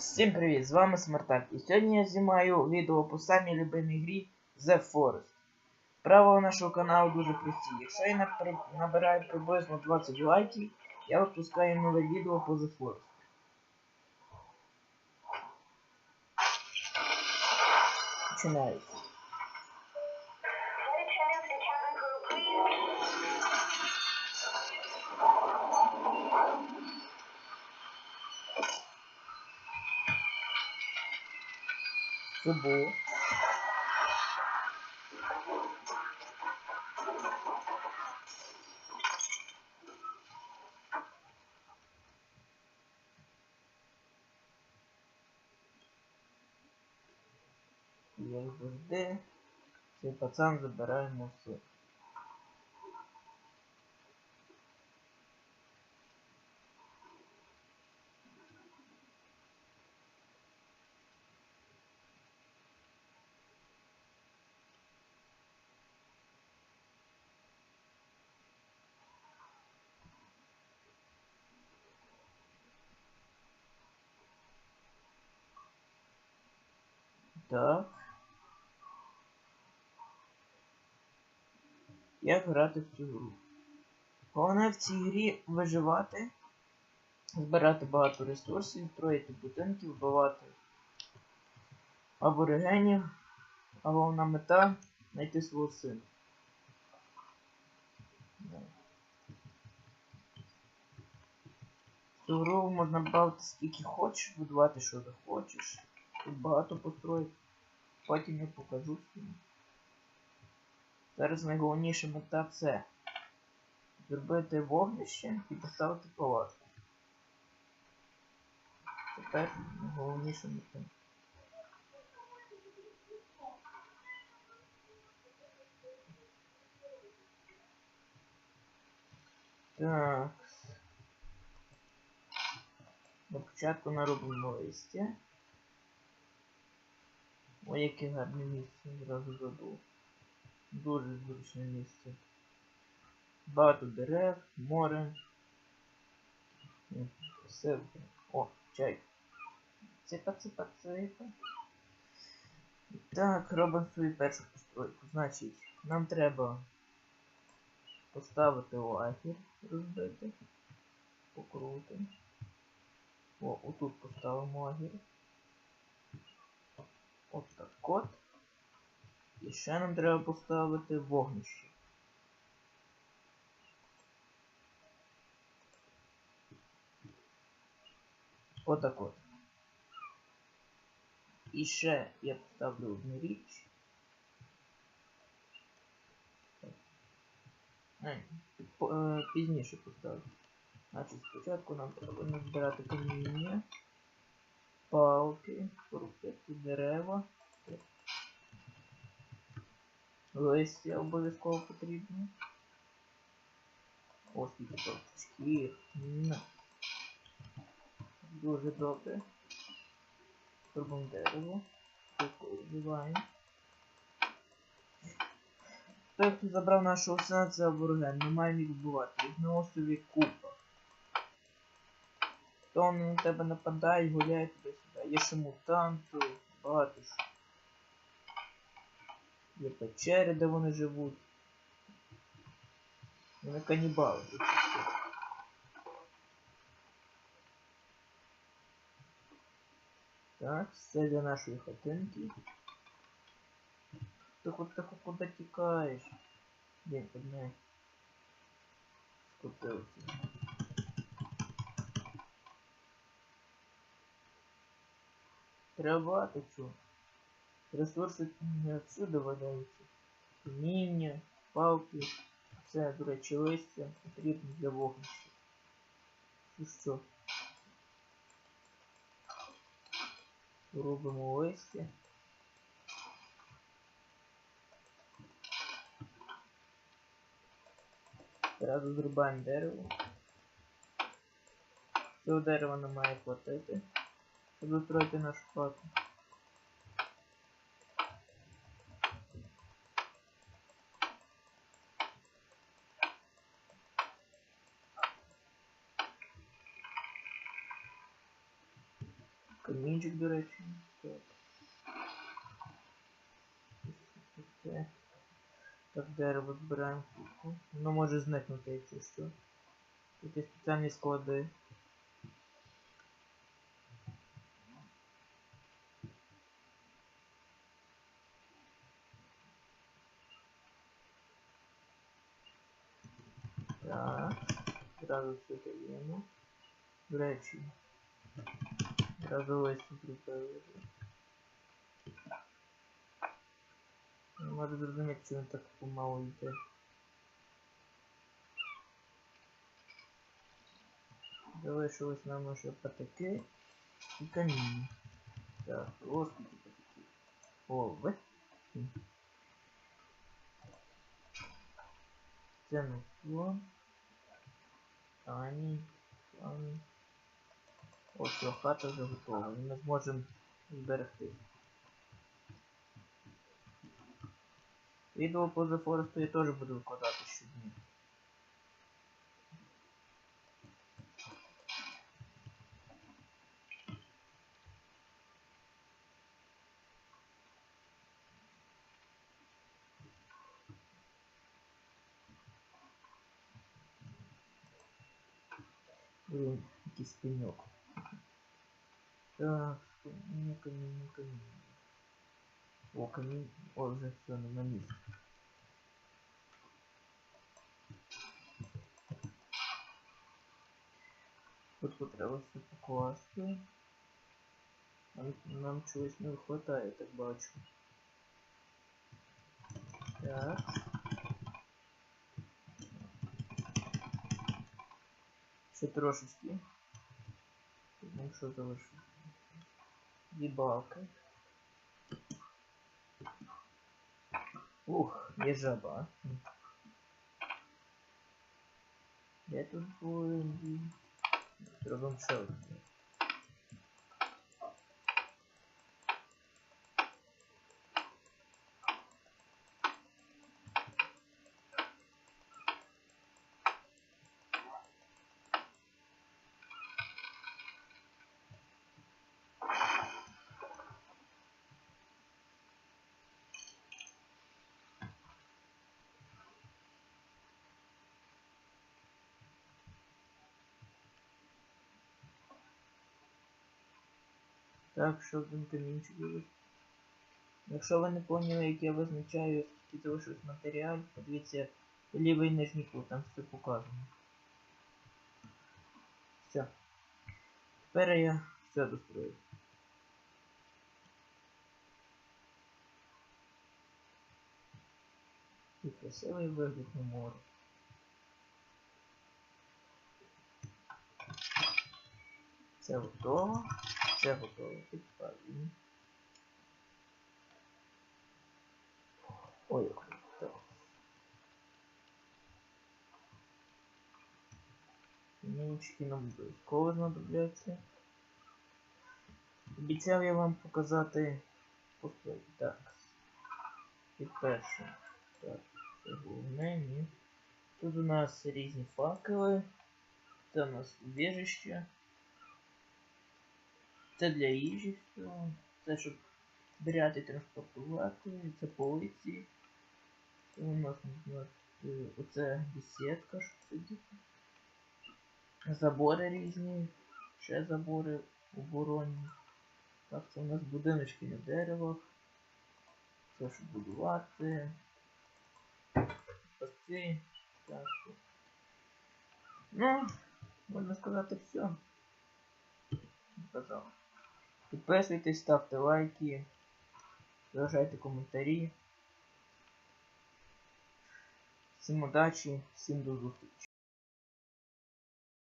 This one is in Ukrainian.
Всім привіт! З вами Смартак. І сьогодні я знімаю відео по самій любимій грі The Forest. Правила нашого каналу дуже прості. Якщо я набираю приблизно 20 лайків, я випускаю нове відео по The Forest. Починається. Що було? Як завжди, цей пацан забирає муси. Так. Як грати в цю гру? Головне в цій грі виживати, збирати багато ресурсів, строїти будинки, вбивати аборигенів, а головна мета знайти свого сина. Цю гру можна бавити скільки хочеш, будувати що захочеш. Тут багато построїть. Потім я покажу всім. Зараз найголовніша мета це зробити вогнище і поставити палатку. Тепер найголовніша мета. Так. На початку наробимо листя. Ой, яке гарне місце, зразу забув. Дуже зручне місце. Багато дерев, море. Все. О, чай. Ципа, ципа, ципа. Так, робимо свою першу постройку. Значить, нам треба поставити лагерь, розбити. Покрутимо. О, отут поставимо лагерь. От так от. І ще нам треба поставити вогнище. Отак от. І ще я поставлю одну річ. Не, пізніше поставлю. Значить, спочатку нам треба назбирати каміння, дерева. Листя обов'язково потрібно. Ось скільки. На. Дуже добре. Робимо дерево. Швидко вживаємо. Той, хто забрав нашого сина, це аборген. Маємо їх вбивати. Їх на острові купа. То вони на тебе нападають, гуляють туди-сюди. Є ще мутанти, багато що. Є печери, де вони живуть. Вони канібали. тут всі. Так, все для нашої хатинки. Тихо, тихо, куди тікаєш? Блін, одне. Скотився. Чого. Ресурси не всюди валяються. Каміння, палки. Це, до речі, листя потрібно для вогнища. Ну що? Робимо листя. Зразу зрубаємо дерево. Цього дерева нам має хватити, щоб достроїти нашу хату. Камінчик, до речі. Так. Це. Так, дерево збираємо кубку. Воно може зникнути, якщо що. Тут є спеціальні склади. Так, зразу все даємо. До речі, зразу припевили. Не можу зрозуміти, чи він так помало йде. Залишилось нам ще патики і каміння. Так, розкіті патики. О, Хм. Це не слон. Ані. Ані. Ось ця хата вже готова. І ми зможемо зберегти. Відео по Forest я теж буду викладати щодня. Блин, якийсь пеньок. Так, каміння, каміння, каміння. О, камінь. О, вже все, не на місці. Тут треба все покласти. Нам, нам чогось не вистачає, так бачу. Так. Ще трошечки. Ну що залишилось? Дві балки. Ух, є жаба. Хм. Де тут були? Зробимо ще одне. Так, що один камінчик є. Якщо ви не поняли, як я визначаю, скільки залишилось матеріалів, подивіться лівий нижній кут, там все показано. Все. Тепер я все дострою. І красивий вигляд на море. Це готово. Це готово. Підпалюємо. Ой, як круто. Камінчики нам обов'язково знадобляться. Обіцяв я вам показати постой. Так. І перше. Так, це головне, ні. Тут у нас різні факели. Це у нас убіжище. Це для їжі. Це щоб збирати, транспортувати, це полиці. Це у нас е, оце бесідка, щоб сидіти. Забори різні, ще забори оборонні. Так, це у нас будиночки на деревах. Це щоб будувати. Паси. Ну, можна сказати все. Казав. Підписуйтесь, ставте лайки, залишайте коментарі. Всім удачі, всім до зустрічі.